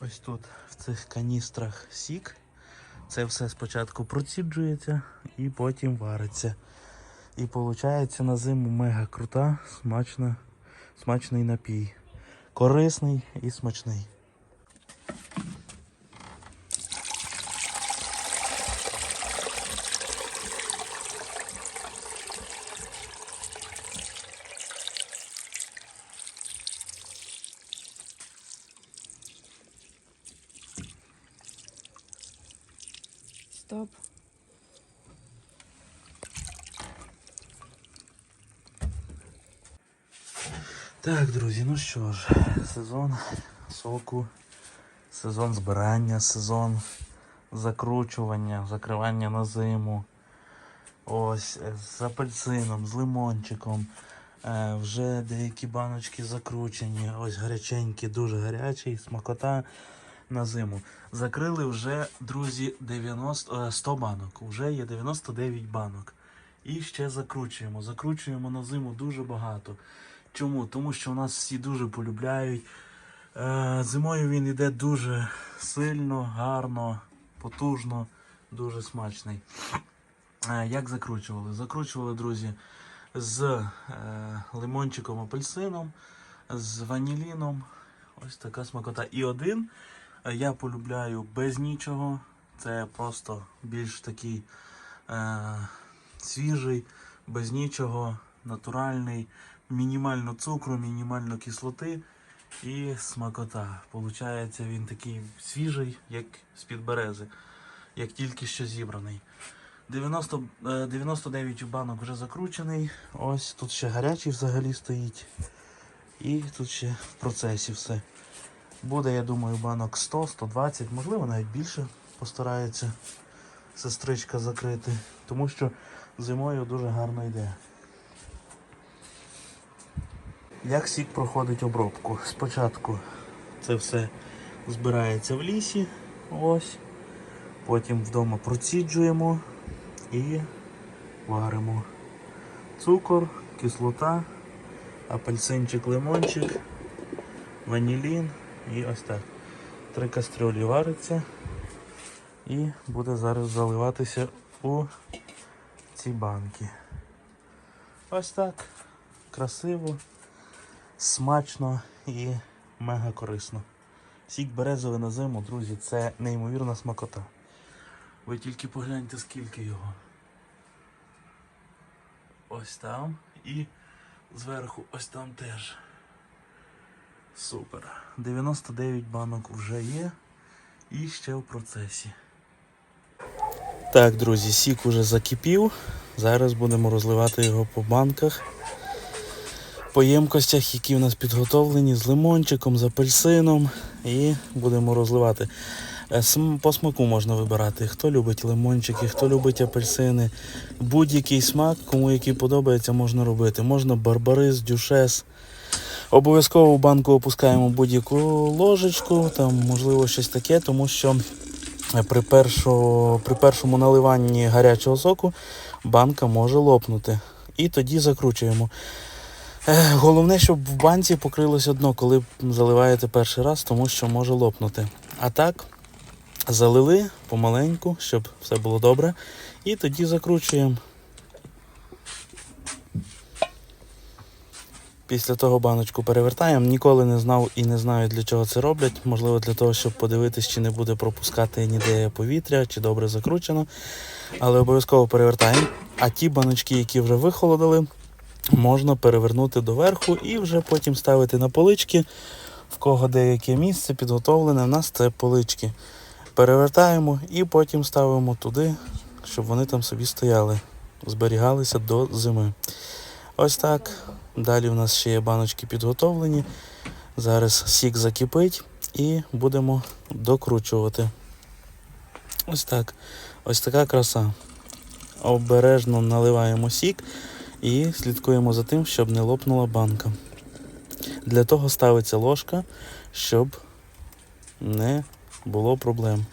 Ось тут в цих каністрах сік. Це все спочатку проціджується і потім вариться. І виходить на зиму мега крута, смачна, смачний напій. Корисний і смачний. Стоп. Так, друзі, ну що ж, сезон соку, сезон збирання, сезон закручування, закривання на зиму. Ось е, з апельсином, з лимончиком. Е, вже деякі баночки закручені. Ось гаряченькі, дуже гарячий, смакота на зиму. Закрили вже, друзі, 90, е, 100 банок. Вже є 99 банок. І ще закручуємо. Закручуємо на зиму дуже багато. Чому? Тому що у нас всі дуже полюбляють. Е, зимою він йде дуже сильно, гарно, потужно, дуже смачний. Е, як закручували? Закручували, друзі, з е, лимончиком апельсином, з ваніліном. Ось така смакота. І один е, я полюбляю без нічого. Це просто більш такий е, свіжий, без нічого, натуральний, мінімально цукру, мінімально кислоти і смакота. Получається він такий свіжий, як з-під берези, як тільки що зібраний. 90, е, 99 банок вже закручений. Ось тут ще гарячий взагалі стоїть. І тут ще в процесі все. Буде, я думаю, банок 100, 120, можливо, навіть більше постарається сестричка закрити. Тому що зимою дуже гарно йде. Як сік проходить обробку? Спочатку це все збирається в лісі. Ось. Потім вдома проціджуємо і варимо. Цукор, кислота, апельсинчик, лимончик, ванілін і ось так. Три кастрюлі вариться і буде зараз заливатися у ці банки. Ось так. Красиво, смачно і мега корисно. Сік березовий на зиму, друзі, це неймовірна смакота. Ви тільки погляньте, скільки його. Ось там і зверху ось там теж. Супер. 99 банок вже є і ще в процесі. Так, друзі, сік уже закипів. Зараз будемо розливати його по банках. По ємкостях, які в нас підготовлені з лимончиком, з апельсином. І будемо розливати. Е, По смаку можна вибирати. Хто любить лимончики, хто любить апельсини. Будь-який смак, кому який подобається, можна робити. Можна барбарис, дюшес. Обов'язково в банку опускаємо будь-яку ложечку, там можливо щось таке, тому що е, при, першо, при першому наливанні гарячого соку банка може лопнути. І тоді закручуємо. Е, Головне, щоб в банці покрилося дно, коли заливаєте перший раз, тому що може лопнути. А так, залили помаленьку, щоб все було добре. І тоді закручуємо. Після того баночку перевертаємо. Ніколи не знав і не знаю, для чого це роблять. Можливо, для того, щоб подивитись, чи не буде пропускати ніде повітря, чи добре закручено. Але обов'язково перевертаємо. А ті баночки, які вже вихолодили, можна перевернути доверху і вже потім ставити на полички. В кого деяке місце підготовлене, в нас це полички. Перевертаємо і потім ставимо туди, щоб вони там собі стояли, зберігалися до зими. Ось так. Далі в нас ще є баночки підготовлені. Зараз сік закипить і будемо докручувати. Ось так. Ось така краса. Обережно наливаємо сік і слідкуємо за тим, щоб не лопнула банка. Для того ставиться ложка, щоб не було проблем.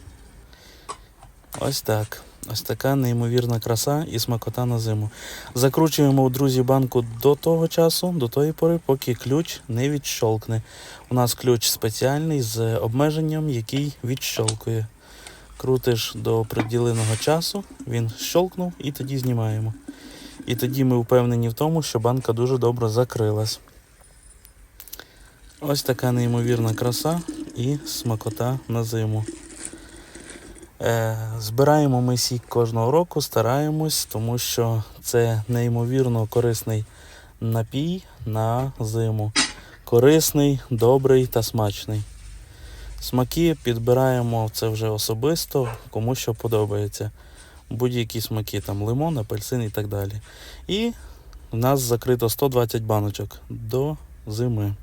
Ось так. Ось така неймовірна краса і смакота на зиму. Закручуємо, друзі, банку до того часу, до тої пори, поки ключ не відщолкне. У нас ключ спеціальний з обмеженням, який відщолкує. Крутиш до приділеного часу, він щолкнув і тоді знімаємо. І тоді ми впевнені в тому, що банка дуже добре закрилась. Ось така неймовірна краса і смакота на зиму. Е, збираємо ми сік кожного року, стараємось, тому що це неймовірно корисний напій на зиму. Корисний, добрий та смачний. Смаки підбираємо це вже особисто, кому що подобається. Будь-які смаки, там лимон, апельсин і так далі. І в нас закрито 120 баночок до зими.